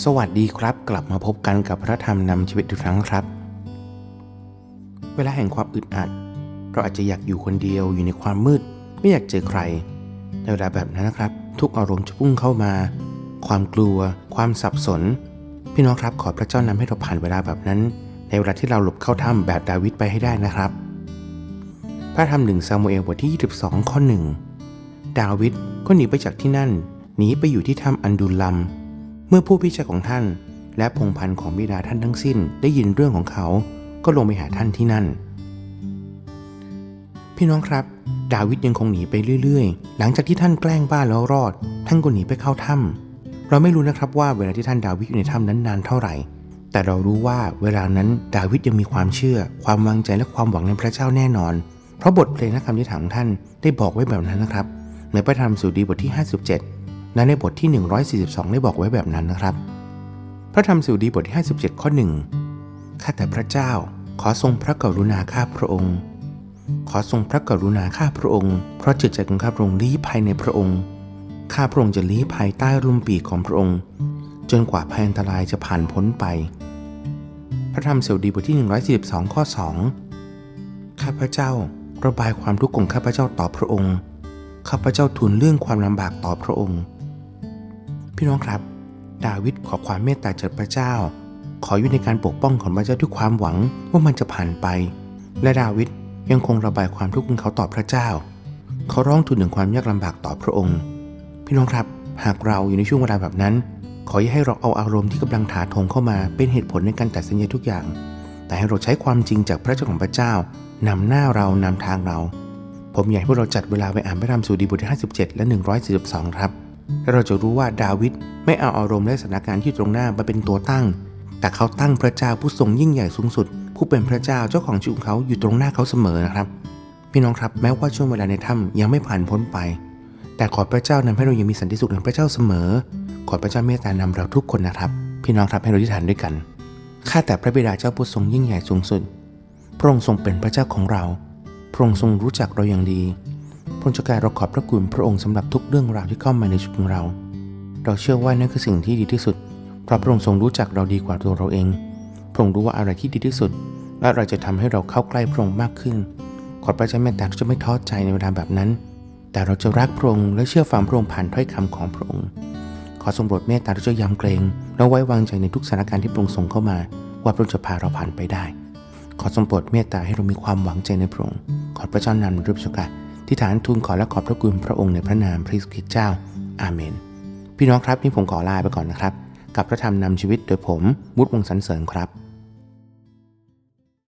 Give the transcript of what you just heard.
สวัสดีครับ กลับมาพบกันกับพระธรรมนำชีวิตทุกครั้งครับ เวลาแห่งความอึดอัด เราอาจจะอยากอยู่คนเดียวอยู่ในความมืด ไม่อยากเจอใคร ในเวลาแบบนั้นนะครับ ทุกอารมณ์จะพุ่งเข้ามา ความกลัว ความสับสน พี่น้องครับขอพระเจ้านำให้เราผ่านเวลาแบบนั้น ในเวลาที่เราหลบเข้าถ้ำแบบดาวิดไปให้ได้นะครับ พระธรรมหนึ่งซามูเอลบทที่ 22 ข้อหนึ่งดาวิดก็หนีไปจากที่นั่นหนีไปอยู่ที่ถ้ำอันดุลลัม มื่อผู้พิชัยของท่าน และพงพันธ์ของบิดาท่านทั้งสิ้นได้ยินเรื่องของเขา ก็ลงไปหาท่านที่นั่น พี่น้องครับ ดาวิดยังคงหนีไปเรื่อยๆ หลังจากที่ท่านแกล้งบ้าแล้วรอด ท่านก็หนีไปเข้าถ้ำเราไม่รู้นะครับว่าเวลาที่ท่านดาวิดอยู่ในถ้ำนั้นนานเท่าไหร่ แต่เรารู้ว่าเวลานั้นดาวิดยังมีความเชื่อ ความวางใจและความหวังในพระเจ้าแน่นอน เพราะบทเพลงและคำที่ถามของท่านได้บอกไว้แบบนั้นนะครับในพระธรรมสุดีบทที่ 57 และในบทที่ 142 ได้บอกไว้แบบนั้นนะครับ พระธรรมสุดีบทที่ 57 ข้อ 1 ข้าแต่พระเจ้า ขอทรงพระกรุณาข้าพระองค์ ขอทรงพระกรุณาข้าพระองค์ เพราะจิตใจของข้าพระองค์ลี้ภัยในพระองค์ ข้าพระองค์จะลี้ภัยใต้ร่มปีกของพระองค์ จนกว่าภัยอันตรายจะผ่านพ้นไป พระธรรมเสดีบทที่ 142 ข้อ 2 ข้าพระเจ้าระบายความทุกข์ของข้าพระเจ้าต่อพระองค์ ข้าพระเจ้าทูลเรื่องความลำบากต่อพระองค์ พี่น้องครับ ดาวิดขอความเมตตาจากพระเจ้า ขออยู่ในการปกป้องของพระเจ้าด้วยความหวังว่ามันจะผ่านไป และดาวิดยังคงระบายความทุกข์ของเขาต่อพระเจ้า เขาร้องทูลถึงความยากลำบากต่อพระองค์ พี่น้องครับ หากเราอยู่ในช่วงเวลาแบบนั้น ขออย่าให้เราเอาอารมณ์ที่กำลังถาโถมเข้ามาเป็นเหตุผลในการตัดสินใจทุกอย่าง แต่ให้เราใช้ความจริงจากพระเจ้าของพระเจ้านำหน้าเรานำทางเรา ผมอยากให้พวกเราจัดเวลาไปอ่านพระธรรมสูดีบทที่ 57 และ 142 ครับ และเราจะรู้ว่าดาวิดไม่เอาอารมณ์และสถานการณ์ที่ตรงหน้ามาเป็นตัวตั้ง แต่เขาตั้งพระเจ้าผู้ทรงยิ่งใหญ่สูงสุด ผู้เป็นพระเจ้าเจ้าของชีวิตของเขาอยู่ตรงหน้าเขาเสมอนะครับ พี่น้องครับแม้ว่าช่วงเวลาในถ้ำยังไม่ผ่านพ้นไป แต่ขอพระเจ้านำให้เรายังมีสันติสุขในพระเจ้าเสมอ ขอพระเจ้าเมตตานำเราทุกคนนะครับ พี่น้องครับให้เราที่ฐานด้วยกันข้าแต่พระบิดาเจ้าผู้ทรงยิ่งใหญ่สูงสุด พระองค์ทรงเป็นพระเจ้าของเรา พระองค์ทรงรู้จักเราอย่างดี พระองค์จะกลายเราขอบพระคุณพระองค์สำหรับทุกเรื่องราวที่เข้ามาในชีวิตของเรา เราเชื่อว่านั่นคือสิ่งที่ดีที่สุด เพราะพระองค์ทรงรู้จักเราดีกว่าตัวเราเอง พระองค์รู้ว่าอะไรที่ดีที่สุด และเราจะทำให้เราเข้าใกล้พระองค์มากขึ้น ขอพระเจ้าเมตตาจะไม่ท้อใจในเวลาแบบนั้น แต่เราจะรักพระองค์และเชื่อฟังพระองค์ผ่านถ้อยคำของพระองค์ ขอทรงโปรดเมตตาที่จะยำเกรงและไว้วางใจในทุกสถานการณ์ที่พระองค์ส่งเข้ามา ว่าพระองค์จะพาเราผ่านไปได้ ขอทรงโปรดเมตตาให้เรามีความหวังใจในพระองค์ ขอพระเจ้านำรูปสกา ที่ฐานทูลขอและขอบพระคุณพระองค์ในพระนามพระคริสต์เจ้า อาเมน พี่น้องครับนี่ผมขอลาไปก่อนนะครับ กับพระธรรมนำชีวิตโดยผมมุดวงศ์สันเสริญครับ